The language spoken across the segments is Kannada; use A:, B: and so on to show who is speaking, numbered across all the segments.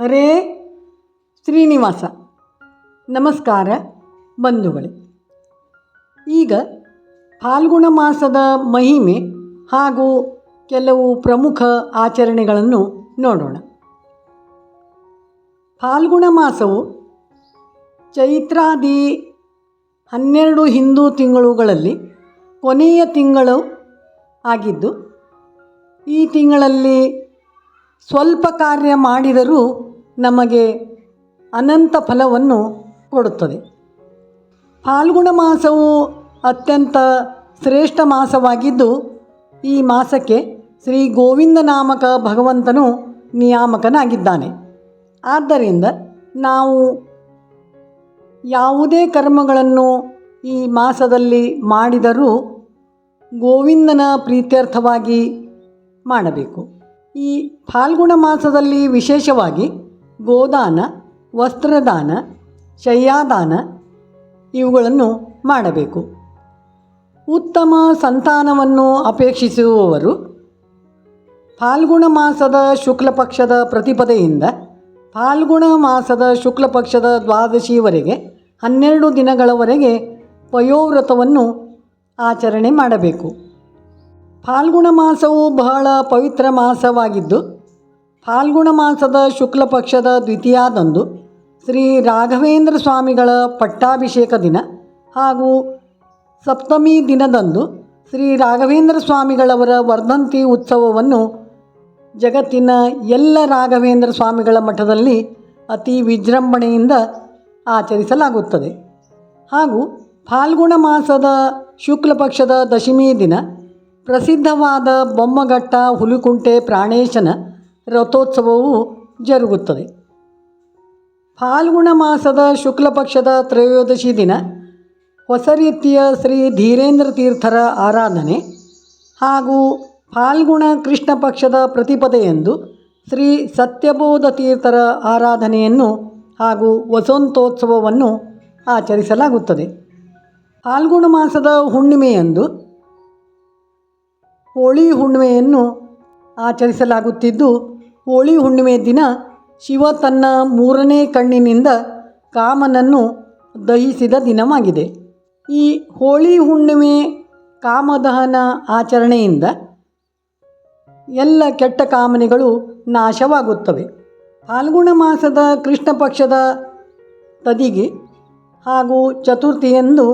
A: ಹರೇ ಶ್ರೀನಿವಾಸ. ನಮಸ್ಕಾರ ಬಂಧುಗಳೇ. ಈಗ ಫಾಲ್ಗುಣ ಮಾಸದ ಮಹಿಮೆ ಹಾಗೂ ಕೆಲವು ಪ್ರಮುಖ ಆಚರಣೆಗಳನ್ನು ನೋಡೋಣ. ಫಾಲ್ಗುಣ ಮಾಸವು ಚೈತ್ರಾದಿ ಹನ್ನೆರಡು ಹಿಂದೂ ತಿಂಗಳುಗಳಲ್ಲಿ ಕೊನೆಯ ತಿಂಗಳು ಆಗಿದ್ದು, ಈ ತಿಂಗಳಲ್ಲಿ ಸ್ವಲ್ಪ ಕಾರ್ಯ ಮಾಡಿದರೂ ನಮಗೆ ಅನಂತ ಫಲವನ್ನು ಕೊಡುತ್ತದೆ. ಫಾಲ್ಗುಣ ಮಾಸವು ಅತ್ಯಂತ ಶ್ರೇಷ್ಠ ಮಾಸವಾಗಿದ್ದು, ಈ ಮಾಸಕ್ಕೆ ಶ್ರೀ ಗೋವಿಂದ ನಾಮಕ ಭಗವಂತನು ನಿಯಾಮಕನಾಗಿದ್ದಾನೆ. ಆದ್ದರಿಂದ ನಾವು ಯಾವುದೇ ಕರ್ಮಗಳನ್ನು ಈ ಮಾಸದಲ್ಲಿ ಮಾಡಿದರೂ ಗೋವಿಂದನ ಪ್ರೀತ್ಯರ್ಥವಾಗಿ ಮಾಡಬೇಕು. ಈ ಫಾಲ್ಗುಣ ಮಾಸದಲ್ಲಿ ವಿಶೇಷವಾಗಿ ಗೋದಾನ, ವಸ್ತ್ರದಾನ, ಶಯ್ಯಾದಾನ ಇವುಗಳನ್ನು ಮಾಡಬೇಕು. ಉತ್ತಮ ಸಂತಾನವನ್ನು ಅಪೇಕ್ಷಿಸುವವರು ಫಾಲ್ಗುಣ ಮಾಸದ ಶುಕ್ಲ ಪಕ್ಷದ ಪ್ರತಿಪದೆಯಿಂದ ಫಾಲ್ಗುಣ ಮಾಸದ ಶುಕ್ಲ ಪಕ್ಷದ ದ್ವಾದಶಿವರೆಗೆ ಹನ್ನೆರಡು ದಿನಗಳವರೆಗೆ ಪಯೋವ್ರತವನ್ನು ಆಚರಣೆ ಮಾಡಬೇಕು. ಫಾಲ್ಗುಣ ಮಾಸವು ಬಹಳ ಪವಿತ್ರ ಮಾಸವಾಗಿದ್ದು, ಫಾಲ್ಗುಣ ಮಾಸದ ಶುಕ್ಲ ಪಕ್ಷದ ದ್ವಿತೀಯಾದಂದು ಶ್ರೀ ರಾಘವೇಂದ್ರ ಸ್ವಾಮಿಗಳ ಪಟ್ಟಾಭಿಷೇಕ ದಿನ ಹಾಗೂ ಸಪ್ತಮಿ ದಿನದಂದು ಶ್ರೀ ರಾಘವೇಂದ್ರ ಸ್ವಾಮಿಗಳವರ ವರ್ಧಂತಿ ಉತ್ಸವವನ್ನು ಜಗತ್ತಿನ ಎಲ್ಲ ರಾಘವೇಂದ್ರ ಸ್ವಾಮಿಗಳ ಮಠದಲ್ಲಿ ಅತಿ ವಿಜೃಂಭಣೆಯಿಂದ ಆಚರಿಸಲಾಗುತ್ತದೆ. ಹಾಗೂ ಫಾಲ್ಗುಣ ಮಾಸದ ಶುಕ್ಲ ಪಕ್ಷದ ದಶಮಿ ದಿನ ಪ್ರಸಿದ್ಧವಾದ ಬೊಮ್ಮಘಟ್ಟ ಹುಲಿಕುಂಟೆ ಪ್ರಾಣೇಶನ ರಥೋತ್ಸವವು ಜರುಗುತ್ತದೆ. ಫಾಲ್ಗುಣ ಮಾಸದ ಶುಕ್ಲ ಪಕ್ಷದ ತ್ರಯೋದಶಿ ದಿನ ಹೊಸ ರೀತಿಯ ಶ್ರೀ ಧೀರೇಂದ್ರ ತೀರ್ಥರ ಆರಾಧನೆ ಹಾಗೂ ಫಾಲ್ಗುಣ ಕೃಷ್ಣ ಪಕ್ಷದ ಪ್ರತಿಪದೆಯಂದು ಶ್ರೀ ಸತ್ಯಬೋಧ ತೀರ್ಥರ ಆರಾಧನೆಯನ್ನು ಹಾಗೂ ವಸಂತೋತ್ಸವವನ್ನು ಆಚರಿಸಲಾಗುತ್ತದೆ. ಫಾಲ್ಗುಣ ಮಾಸದ ಹುಣ್ಣಿಮೆಯಂದು ಹೋಳಿ ಹುಣ್ಣಿಮೆಯನ್ನು ಆಚರಿಸಲಾಗುತ್ತಿದ್ದು, ಹೋಳಿ ಹುಣ್ಣಿಮೆ ದಿನ ಶಿವ ತನ್ನ ಮೂರನೇ ಕಣ್ಣಿನಿಂದ ಕಾಮನನ್ನು ದಹಿಸಿದ ದಿನವಾಗಿದೆ. ಈ ಹೋಳಿ ಹುಣ್ಣಿಮೆ ಕಾಮದಹನ ಆಚರಣೆಯಿಂದ ಎಲ್ಲ ಕೆಟ್ಟ ಕಾಮನೆಗಳು ನಾಶವಾಗುತ್ತವೆ. ಫಾಲ್ಗುಣ ಮಾಸದ ಕೃಷ್ಣ ಪಕ್ಷದ ತದಿಗೆ ಹಾಗೂ ಚತುರ್ಥಿಯಂದು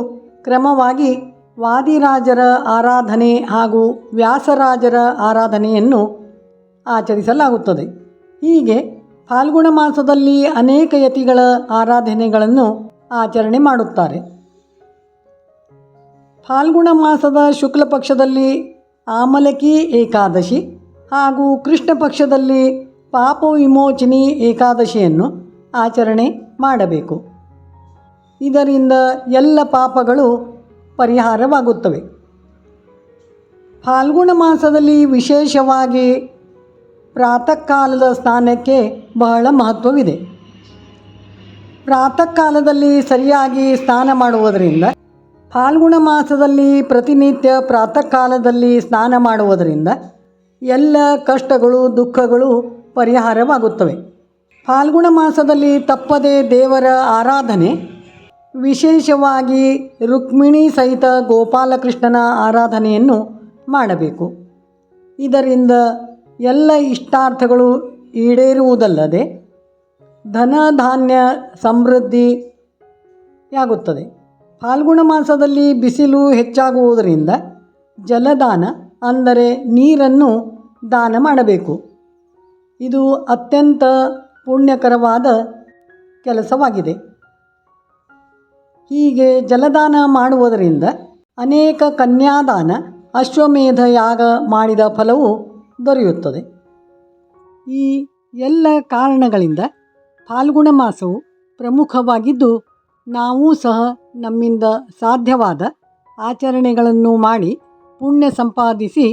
A: ಕ್ರಮವಾಗಿ ವಾದಿರಾಜರ ಆರಾಧನೆ ಹಾಗೂ ವ್ಯಾಸರಾಜರ ಆರಾಧನೆಯನ್ನು ಆಚರಿಸಲಾಗುತ್ತದೆ. ಹೀಗೆ ಫಾಲ್ಗುಣ ಮಾಸದಲ್ಲಿ ಅನೇಕ ಯತಿಗಳ ಆರಾಧನೆಗಳನ್ನು ಆಚರಣೆ ಮಾಡುತ್ತಾರೆ. ಫಾಲ್ಗುಣ ಮಾಸದ ಶುಕ್ಲ ಪಕ್ಷದಲ್ಲಿ ಆಮಲಕಿ ಏಕಾದಶಿ ಹಾಗೂ ಕೃಷ್ಣ ಪಕ್ಷದಲ್ಲಿ ಪಾಪ ವಿಮೋಚನಿ ಏಕಾದಶಿಯನ್ನು ಆಚರಣೆ ಮಾಡಬೇಕು. ಇದರಿಂದ ಎಲ್ಲ ಪಾಪಗಳು ಪರಿಹಾರವಾಗುತ್ತವೆ. ಫಾಲ್ಗುಣ ಮಾಸದಲ್ಲಿ ವಿಶೇಷವಾಗಿ ಪ್ರಾತಃ ಕಾಲದ ಸ್ನಾನಕ್ಕೆ ಬಹಳ ಮಹತ್ವವಿದೆ. ಪ್ರಾತಃ ಕಾಲದಲ್ಲಿ ಸರಿಯಾಗಿ ಸ್ನಾನ ಮಾಡುವುದರಿಂದ, ಫಾಲ್ಗುಣ ಮಾಸದಲ್ಲಿ ಪ್ರತಿನಿತ್ಯ ಪ್ರಾತಃ ಕಾಲದಲ್ಲಿ ಸ್ನಾನ ಮಾಡುವುದರಿಂದ ಎಲ್ಲ ಕಷ್ಟಗಳು, ದುಃಖಗಳು ಪರಿಹಾರವಾಗುತ್ತವೆ. ಫಾಲ್ಗುಣ ಮಾಸದಲ್ಲಿ ತಪ್ಪದೆ ದೇವರ ಆರಾಧನೆ ವಿಶೇಷವಾಗಿ ರುಕ್ಮಿಣಿ ಸಹಿತ ಗೋಪಾಲಕೃಷ್ಣನ ಆರಾಧನೆಯನ್ನು ಮಾಡಬೇಕು. ಇದರಿಂದ ಎಲ್ಲ ಇಷ್ಟಾರ್ಥಗಳು ಈಡೇರುವುದಲ್ಲದೆ ಧನ ಧಾನ್ಯ ಸಮೃದ್ಧಿಯಾಗುತ್ತದೆ ಫಾಲ್ಗುಣ ಮಾಸದಲ್ಲಿ ಬಿಸಿಲು ಹೆಚ್ಚಾಗುವುದರಿಂದ ಜಲದಾನ ಅಂದರೆ ನೀರನ್ನು ದಾನ ಮಾಡಬೇಕು. ಇದು ಅತ್ಯಂತ ಪುಣ್ಯಕರವಾದ ಕೆಲಸವಾಗಿದೆ. ಹೀಗೆ ಜಲದಾನ ಮಾಡುವುದರಿಂದ ಅನೇಕ ಕನ್ಯಾದಾನ, ಅಶ್ವಮೇಧ ಯಾಗ ಮಾಡಿದ ಫಲವು ದೊರೆಯುತ್ತದೆ. ಈ ಎಲ್ಲ ಕಾರಣಗಳಿಂದ ಫಾಲ್ಗುಣ ಮಾಸವು ಪ್ರಮುಖವಾಗಿದ್ದು, ನಾವೂ ಸಹ ನಮ್ಮಿಂದ ಸಾಧ್ಯವಾದ ಆಚರಣೆಗಳನ್ನು ಮಾಡಿ ಪುಣ್ಯ ಸಂಪಾದಿಸಿ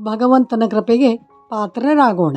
A: ಭಗವಂತನ ಕೃಪೆಗೆ ಪಾತ್ರರಾಗೋಣ.